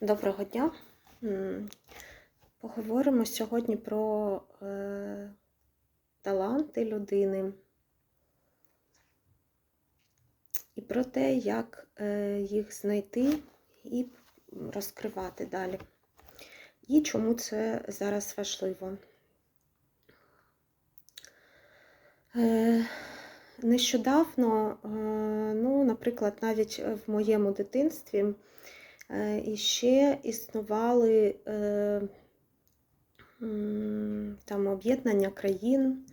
Доброго дня. Поговоримо сьогодні про е, таланти людини і про те, як е, їх знайти і розкривати далі. І чому це зараз важливо. Е, Нещодавно, е, ну, наприклад, навіть в моєму дитинстві е, іще існували е, там об'єднання країн,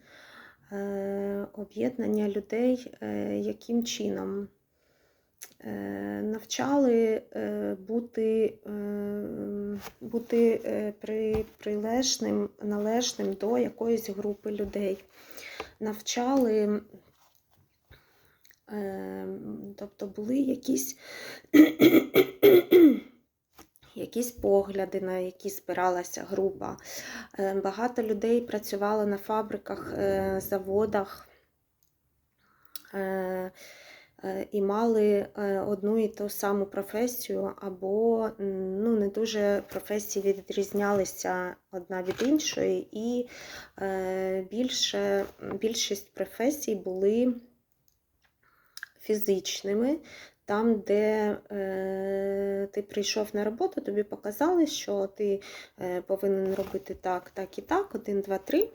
е, об'єднання людей, яким чином навчали бути, бути при, прилежним, належним до якоїсь групи людей. Навчали, тобто були якісь, якісь погляди, на які спиралася група. Е, Багато людей працювало на фабриках, е, заводах. е, е, І мали одну і ту саму професію, або ну, не дуже професії відрізнялися одна від іншої, і більше, більшість професій були фізичними. Там, де е, ти прийшов на роботу, тобі показали, що ти е, повинен робити так, так і так, один, два, три.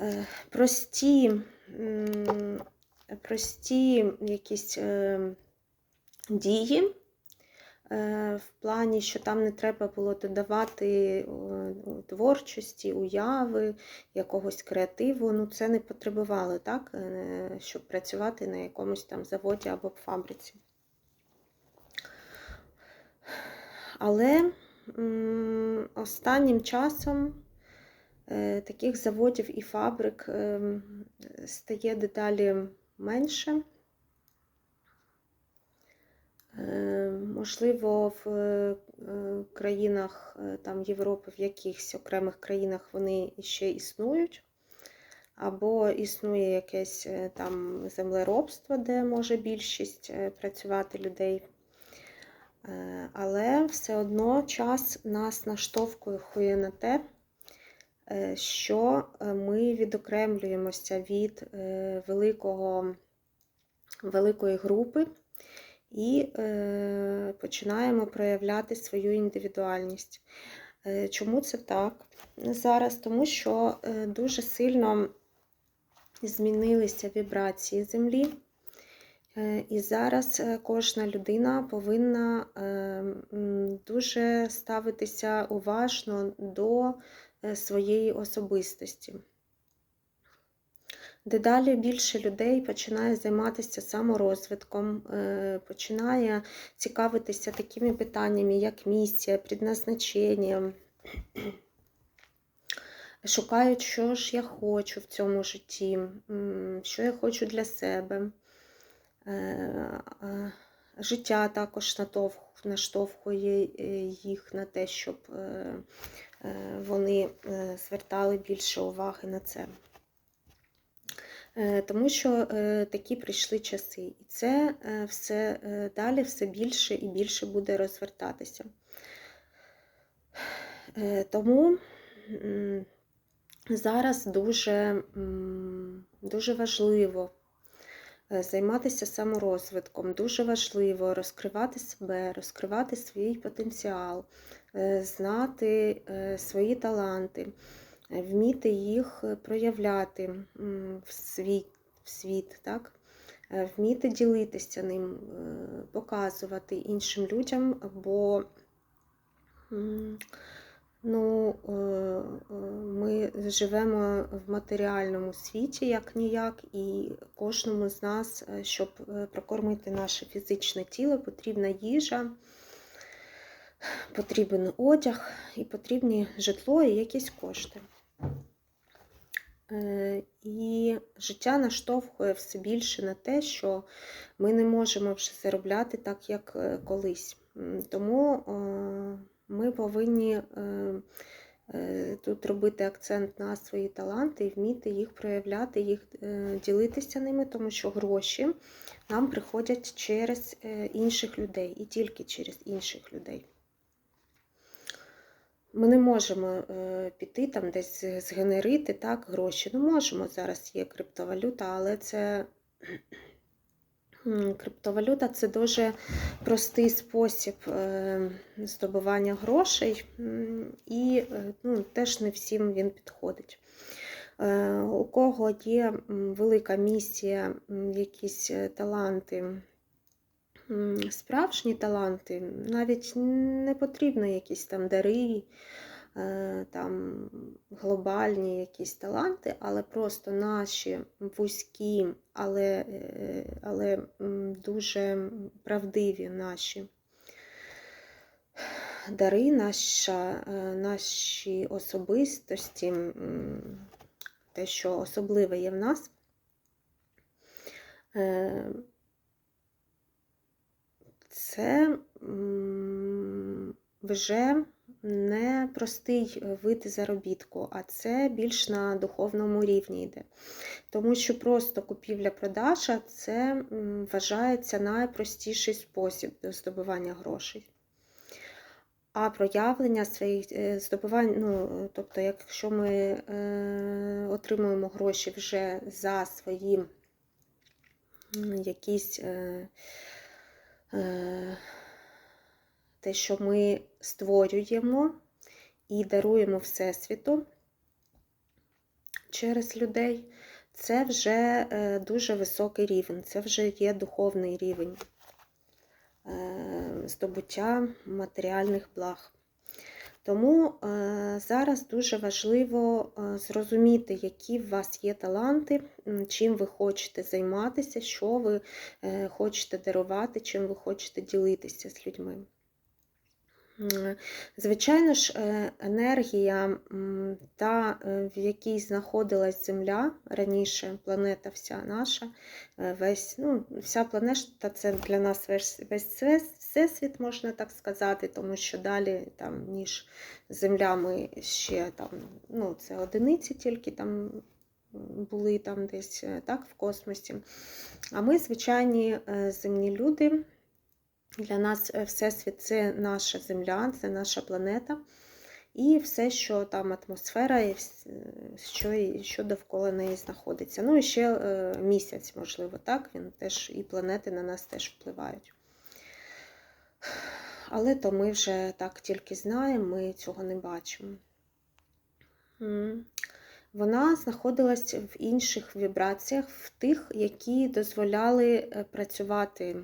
Е, прості, е, прості якісь е, дії. Е, В плані, що там не треба було додавати е, творчості, уяви, якогось креативу. Ну, це не потребувало, так, е, щоб працювати на якомусь там заводі або фабриці. Але останнім часом таких заводів і фабрик е, стає дедалі менше. Можливо, в е, країнах е, там, Європи, в якихось окремих країнах вони ще існують, або існує якесь е, там землеробство, де може більшість е, працювати людей. Е, Але все одно час нас наштовхує на те, е, що е, ми відокремлюємося від е, великого, великої групи і е, починаємо проявляти свою індивідуальність. Е, Чому це так зараз? Тому що е, дуже сильно змінилися вібрації Землі. Е, І зараз е, кожна людина повинна дуже ставитися уважно до своєї особистості. Дедалі більше людей починає займатися саморозвитком, е, починає цікавитися такими питаннями, як місія, предназначення. Шукають, що ж я хочу в цьому житті, що я хочу для себе. Е, Життя також наштовхує е, їх на те, щоб вони звертали більше уваги на це. Е, Тому що е, такі прийшли часи, і це е, все далі все більше і більше буде розвертатися. Тому зараз дуже, дуже важливо займатися саморозвитком, дуже важливо розкривати себе, розкривати свій потенціал, знати свої таланти, вміти їх е, проявляти в світ, в світ так? Е, вміти ділитися ним, е, показувати іншим людям, бо ну, ми живемо в матеріальному світі, як ніяк, і кожному з нас, щоб прокормити наше фізичне тіло, потрібна їжа, потрібен одяг і потрібні житло і якісь кошти. Е, І життя наштовхує все більше на те, що ми не можемо вже заробляти так, як е, колись. Тому е, ми повинні тут робити акцент на свої таланти і вміти їх проявляти, їх ділитися ними, тому що гроші нам приходять через інших людей і тільки через інших людей. Ми не можемо е, піти там десь згенерити так, гроші. Ну, можемо, зараз є криптовалюта, але це криптовалюта це дуже простий спосіб е, здобування грошей, і е, ну, теж не всім він підходить. Е, У кого є велика місія, якісь е, таланти, справжні таланти, навіть не потрібно якісь там дари, е, там глобальні якісь таланти, але просто наші вузькі, але, е, але дуже правдиві наші дари, наша, е, наші особистості, те, що особливе є в нас. Е, Це вже не простий вид заробітку, а це більш на духовному рівні йде. Тому що просто купівля-продажа це вважається найпростіший спосіб здобування грошей. А проявлення своїх е, здобувань, ну, тобто, якщо ми е, отримуємо гроші вже за свої якісь е, е, те, що ми створюємо і даруємо Всесвіту через людей, це вже е, дуже високий рівень, це вже є духовний рівень е, здобуття матеріальних благ. Тому е, зараз дуже важливо е, зрозуміти, які в вас є таланти, чим ви хочете займатися, що ви е, хочете дарувати, чим ви хочете ділитися з людьми. Звичайно ж, енергія, та, в якій знаходилась Земля раніше, планета вся наша, весь, ну, вся планета це для нас весь, весь свес- всесвіт, можна так сказати, тому що далі, там, ніж Земля, ми ще там, ну, це одиниці тільки там були там десь е, так, в космосі. А ми, звичайні е, земні люди. Для нас е, Всесвіт це наша Земля, це наша планета. І все, що там атмосфера, і що, і- що довкола неї знаходиться. Ну і ще місяць, можливо, так. Він теж і планети на нас теж впливають. Але то ми вже так тільки знаємо, ми цього не бачимо. Вона знаходилась в інших вібраціях, в тих, які дозволяли е, працювати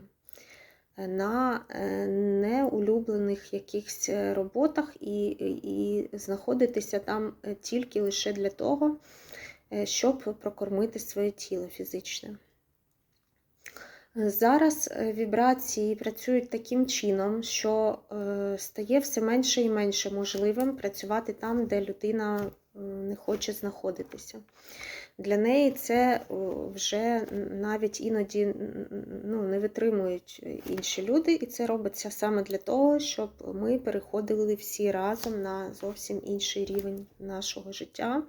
на е, неулюблених якихось е, роботах і, і знаходитися там е, тільки лише для того, е, щоб прокормити своє тіло фізичне. Зараз е, вібрації працюють таким чином, що е, стає все менше і менше можливим працювати там, де людина не хоче знаходитися. Для неї це вже навіть іноді ну, не витримують інші люди, і це робиться саме для того, щоб ми переходили всі разом на зовсім інший рівень нашого життя.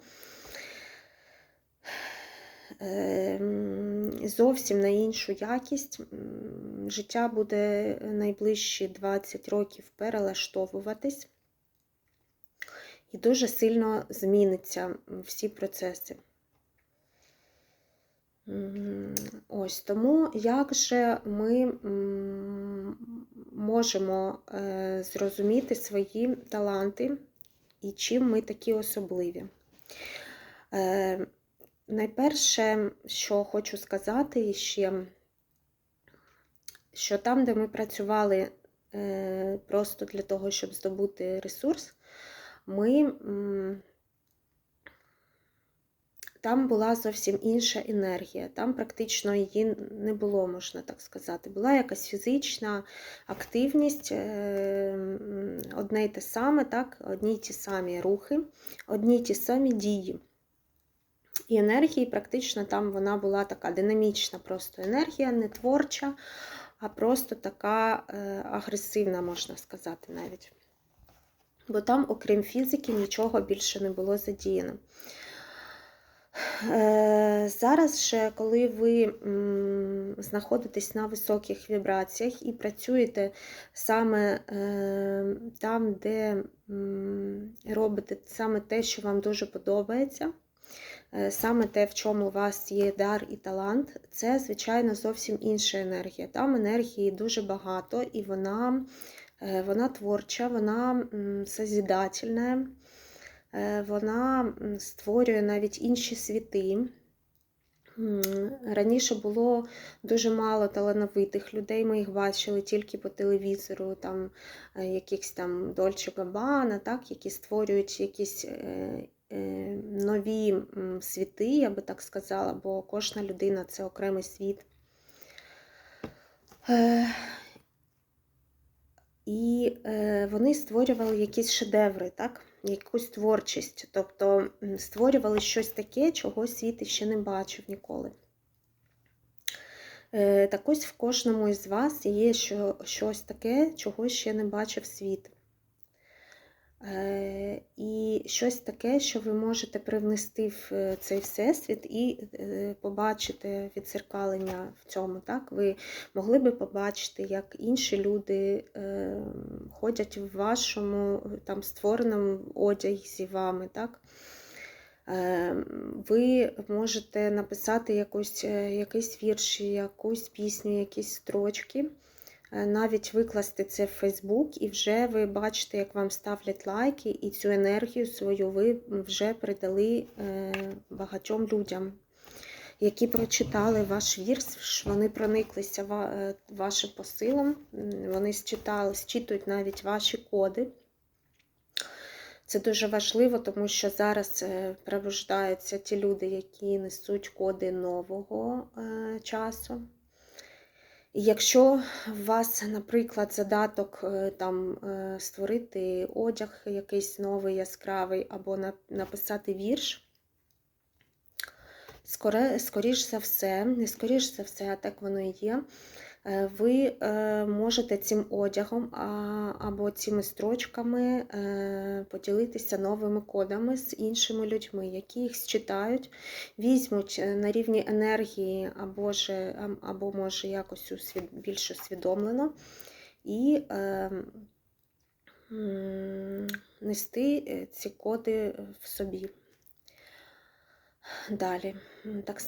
Ем, Зовсім на іншу якість. Життя буде найближчі 20 років перелаштовуватись і дуже сильно зміниться всі процеси. Ось тому, як же ми можемо е, зрозуміти свої таланти і чим ми такі особливі? Найперше, що хочу сказати ще, що там, де ми працювали е, просто для того, щоб здобути ресурс, ми там була зовсім інша енергія. Там практично її не було, можна так сказати. Була якась фізична активність, е, одне й те саме, так? одні й ті самі рухи, одні й ті самі дії. І енергії практично там вона була така динамічна просто енергія, не творча, а просто така е, агресивна, можна сказати навіть. бо там, окрім фізики, нічого більше не було задіяно. Е, Зараз ще, коли ви знаходитесь на високих вібраціях і працюєте саме е, там, де робите саме те, що вам дуже подобається, саме те, в чому у вас є дар і талант, це, звичайно, зовсім інша енергія. Там енергії дуже багато, і вона, е, вона творча, вона м, созидательна. Е, Вона створює навіть інші світи. Раніше було дуже мало талановитих людей, ми їх бачили тільки по телевізору, там е, якихось там Дольче Габбана, так, які створюють якісь е, е, нові світи, я би так сказала, бо кожна людина це окремий світ. Е, І е, вони створювали якісь шедеври, так? якусь творчість, тобто створювали щось таке, чого світ ще не бачив ніколи. Е, Так ось в кожному із вас є щось таке, чого ще не бачив світ. Е, І щось таке, що ви можете привнести в е, цей всесвіт і е, побачити відзеркалення в цьому. Так? Ви могли би побачити, як інші люди ходять в вашому там створеному одязі вами. Так? Ви можете написати якусь, якийсь вірш, якусь пісню, якісь строчки, навіть викласти це в Фейсбук, і вже ви бачите, як вам ставлять лайки, і цю енергію свою ви вже передали е, багатьом людям, які прочитали ваш вірш, вони прониклися е, вашим посилом, вони считали, считують навіть ваші коди. Це дуже важливо, тому що зараз е, пробуждаються ті люди, які несуть коди нового е, часу. Якщо у вас, наприклад, задаток е, там е, створити одяг якийсь новий, яскравий, або написати вірш, скоріш за все, не скоріш за все, а так воно і є. Е, Ви е, можете цим одягом або цими строчками е, поділитися новими кодами з іншими людьми, які їх считають, візьмуть на рівні енергії, або, ж, або може якось більш усвідомлено, і е, нести ці коди в собі. Далі. Так,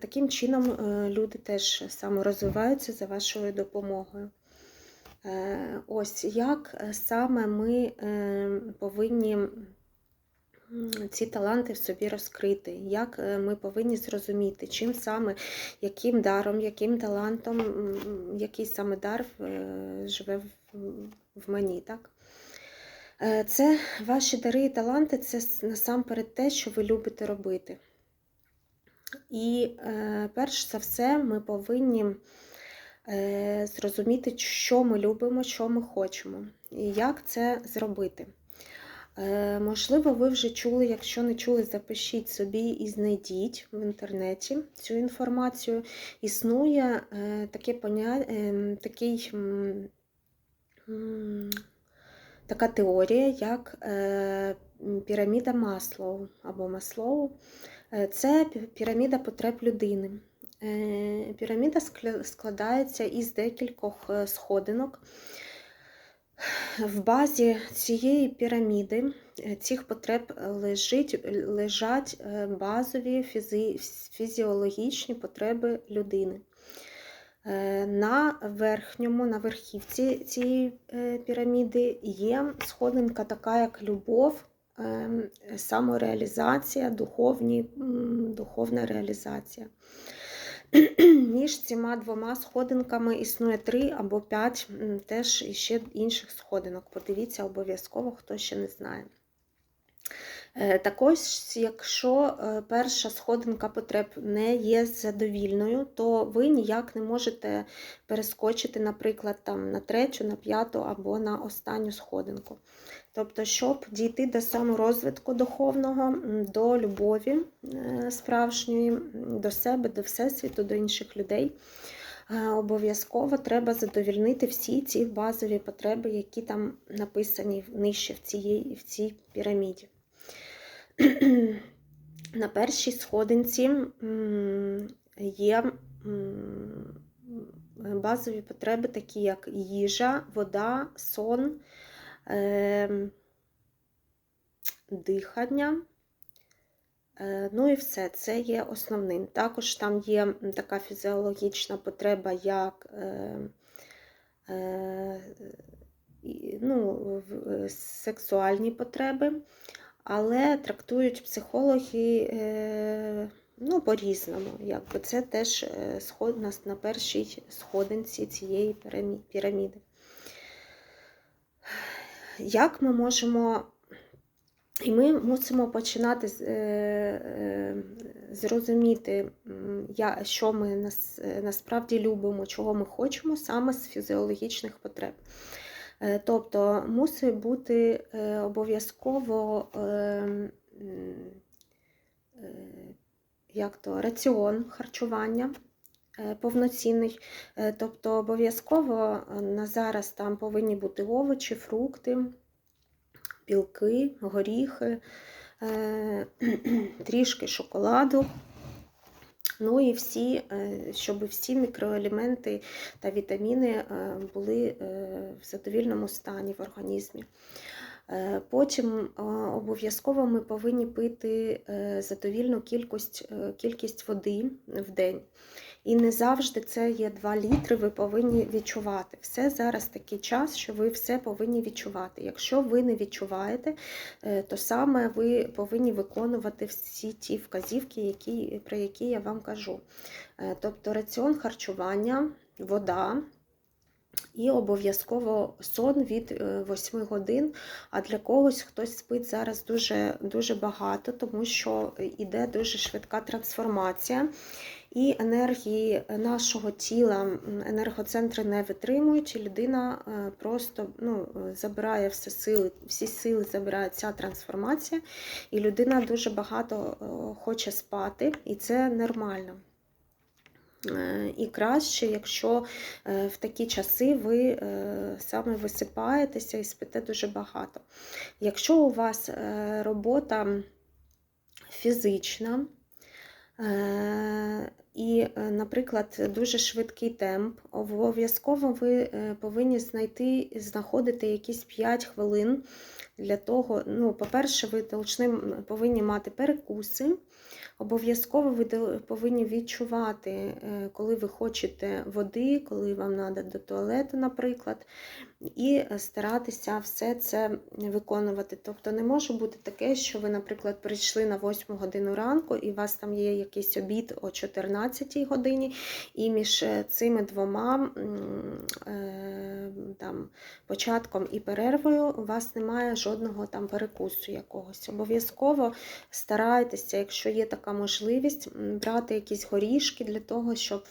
таким чином е, люди теж саморозвиваються за вашою допомогою. Е, Ось як е, саме ми повинні ці таланти в собі розкрити, як ми повинні зрозуміти, чим саме, яким даром, яким талантом, який саме дар живе в, мені. Так? Це ваші дари і таланти це насамперед те, що ви любите робити. І е, перш за все, ми повинні е, зрозуміти, що ми любимо, що ми хочемо, і як це зробити. Е, можливо, ви вже чули, якщо не чули, запишіть собі і знайдіть в інтернеті цю інформацію. Існує е, таке поня... е, такий, така теорія, як е, піраміда Маслоу або Маслоу. Е, Це піраміда потреб людини. Е, Піраміда складається із декількох е, сходинок. В базі цієї піраміди цих потреб лежить, лежать базові фізи, фізіологічні потреби людини. На верхньому, на верхівці цієї піраміди є сходинка така, як любов, самореалізація, духовні, духовна реалізація. Між цими двома сходинками існує три або п'ять теж іще інших сходинок. Подивіться обов'язково, хто ще не знає. Е, Також, якщо е, перша сходинка потреб не є задовільною, то ви ніяк не можете перескочити, наприклад, там, на третю, на п'яту або на останню сходинку. Тобто, щоб дійти до саморозвитку духовного, до любові е, справжньої, до себе, до Всесвіту, до інших людей, обов'язково треба задовільнити всі ці базові потреби, які там написані нижче в, цієї, в цій піраміді. На першій сходинці є базові потреби, такі як їжа, вода, сон, е, дихання. Е, Ну і все, це є основним. Також там є така фізіологічна потреба, як е, е, ну, е, сексуальні потреби, але трактують психологи е, ну, по-різному. Якби це теж е, сход, на, на першій сходинці цієї піраміди. Як ми можемо і ми мусимо починати е, зрозуміти, що ми насправді любимо, чого ми хочемо саме з фізіологічних потреб. Е, Тобто мусить бути е, обов'язково е, як то, раціон харчування повноцінний. Тобто обов'язково на зараз там повинні бути овочі, фрукти білки, горіхи, трішки шоколаду. Ну і всі, е, щоб всі мікроелементи та вітаміни е, були е, в задовільному стані в організмі. Потім обов'язково ми повинні пити задовільну кількість, кількість води в день. І не завжди це є 2 літри, ви повинні відчувати. Все зараз такий час, що ви все повинні відчувати. Якщо ви не відчуваєте, е, то саме ви повинні виконувати всі ті вказівки, які, про які я вам кажу. Е, Тобто раціон харчування, вода. І обов'язково сон від е, 8 годин. А для когось хтось спить зараз дуже, дуже багато, тому що йде дуже швидка трансформація. І енергії нашого тіла, енергоцентри не витримують, і людина е, просто ну, забирає все сили, всі сили забирає ця трансформація, і людина дуже багато е, хоче спати, і це нормально. Е, І краще, якщо в такі часи ви саме висипаєтеся і спите дуже багато. Якщо у вас робота фізична, і, е, наприклад, дуже швидкий темп, обов'язково ви е, повинні знайти, знаходити якісь 5 хвилин для того, ну, по-перше, ви должны- повинні мати перекуси. Обов'язково ви повинні відчувати, е, коли ви хочете води, коли вам треба до туалету, наприклад, і старатися все це виконувати. Тобто не може бути таке, що ви, наприклад, прийшли на 8 годину ранку, і у вас там є якийсь обід о 14 годині, і між е, цими двома е, там, початком і перервою у вас немає жодного там перекусу якогось. Обов'язково старайтеся, якщо є така можливість, брати якісь горішки для того, щоб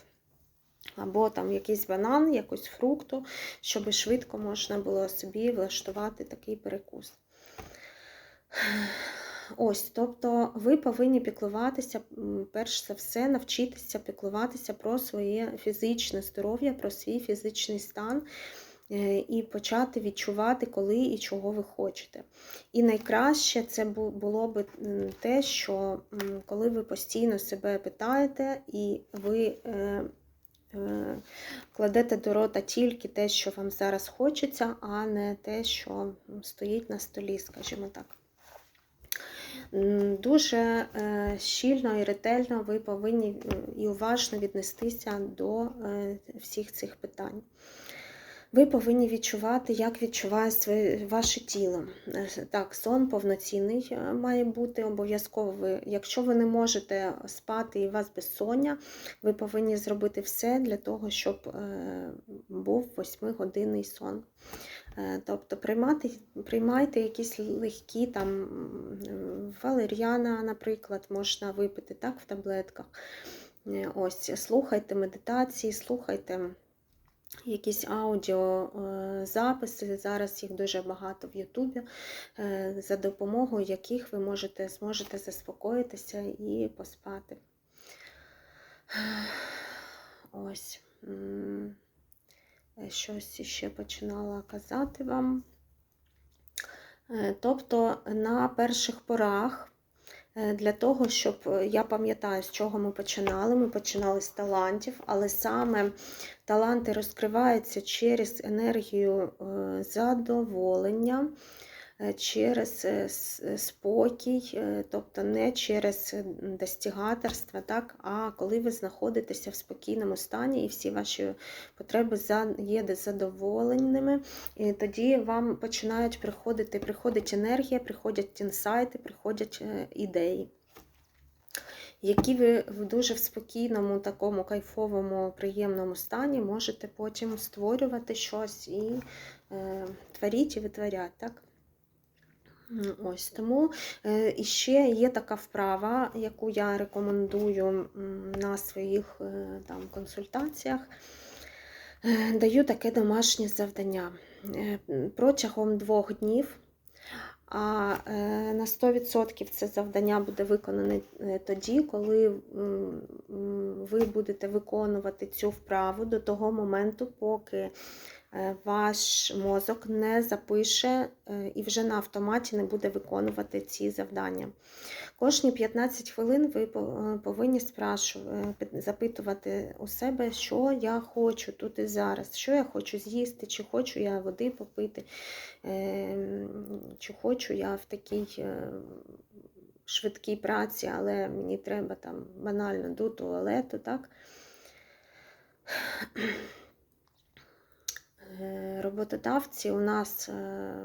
або там якийсь банан, якусь фрукту, щоб швидко можна було собі влаштувати такий перекус. Ось, тобто ви повинні піклуватися, перш за все, навчитися піклуватися про своє фізичне здоров'я, про свій фізичний стан е, і почати відчувати, коли і чого ви хочете. І найкраще це було б те, що коли ви постійно себе питаєте і ви е, кладете до рота тільки те, що вам зараз хочеться, а не те, що стоїть на столі, скажімо так. Дуже е, щільно і ретельно ви повинні і уважно віднестися до е, всіх цих питань. Ви повинні відчувати, як відчуває своє, ваше тіло. Е, Так, сон повноцінний е, має бути обов'язково. Ви, якщо ви не можете спати і у вас безсоння, ви повинні зробити все для того, щоб е, був 8-годинний сон. Тобто приймати, приймайте якісь легкі там валеріана, наприклад, можна випити так в таблетках. Ось, слухайте медитації, слухайте якісь аудіозаписи. Зараз їх дуже багато в Ютубі, е, за допомогою яких ви можете, зможете заспокоїтися і поспати. Ось. е, щось ще починала казати вам. Е, Тобто на перших порах, е, для того, щоб е, я пам'ятаю, з чого ми починали. Ми починали з талантів, але саме таланти розкриваються через енергію е, задоволення, е, через е, спокій, е, тобто не через е, достігаторство, так, а коли ви знаходитеся в спокійному стані і всі ваші потреби є задоволеними, і тоді вам починають приходити, приходить енергія, приходять інсайти, приходять е, ідеї. Які ви в дуже в спокійному, такому кайфовому, приємному стані можете потім створювати щось і е, творіть і витворять, так? Ось тому е, і ще є така вправа, яку я рекомендую на своїх е, там, консультаціях. Е, Даю таке домашнє завдання протягом двох днів. А на 100% це завдання буде виконане тоді, коли ви будете виконувати цю вправу до того моменту, поки ваш мозок не запише е, і вже на автоматі не буде виконувати ці завдання. Кожні 15 хвилин ви е, повинні е, запитувати у себе, що я хочу тут і зараз, що я хочу з'їсти, чи хочу я води попити, е, чи хочу я в такій е, швидкій праці, але мені треба там банально до туалету, так? Е, Роботодавці у нас е,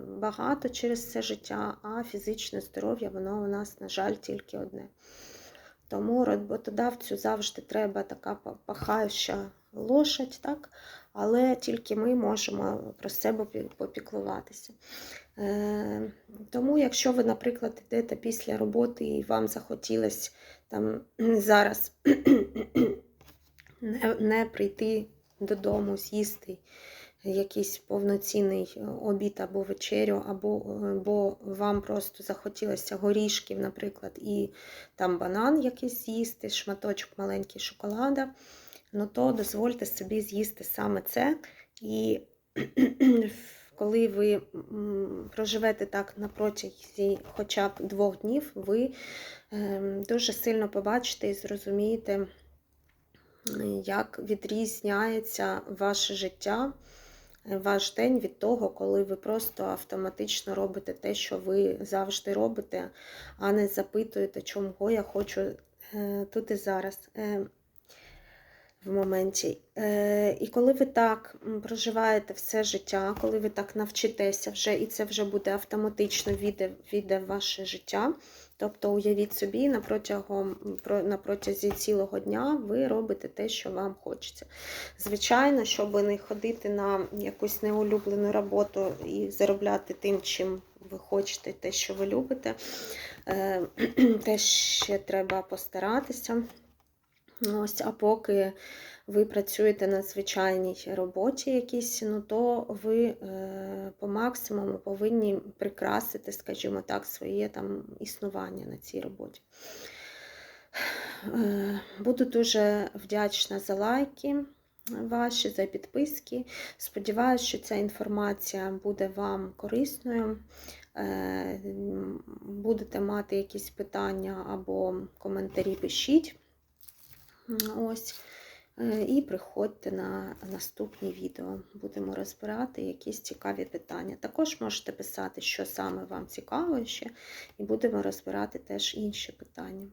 багато через це життя, а фізичне здоров'я воно у нас, на жаль, тільки одне. Тому роботодавцю завжди треба така пахаюча лошадь, так? але тільки ми можемо про себе попіклуватися. Е, Тому, якщо ви, наприклад, йдете після роботи і вам захотілося там зараз не, не прийти додому, з'їсти якийсь повноцінний е, обід або вечерю, або е, бо вам просто захотілося горішків, наприклад, і там банан якийсь з'їсти, шматочок маленький шоколада, ну то дозвольте собі з'їсти саме це. І коли ви проживете так на протязі хоча б двох днів, ви ем, дуже сильно побачите і зрозумієте, як відрізняється ваше життя, ваш день від того, коли ви просто автоматично робите те, що ви завжди робите, а не запитуєте, чому я хочу е, тут і зараз. е, В моменті. Е, І коли ви так проживаєте все життя, коли ви так навчитеся вже, і це вже буде автоматично війде, війде в ваше життя, тобто уявіть собі, на, протягом, на протязі цілого дня ви робите те, що вам хочеться. Звичайно, щоб не ходити на якусь неулюблену роботу і заробляти тим, чим ви хочете, те, що ви любите, е, теж ще треба постаратися. Ось, а поки ви працюєте на звичайній роботі якійсь, ну то ви е, по максимуму повинні прикрасити, скажімо так, своє там існування на цій роботі. Е, Буду дуже вдячна за лайки ваші, за підписки. Сподіваюся, що ця інформація буде вам корисною. Е, Будете мати якісь питання або коментарі, пишіть. Ось. Е, І приходьте на наступні відео. Будемо розбирати якісь цікаві питання. Також можете писати, що саме вам цікаво ще, і будемо розбирати теж інші питання.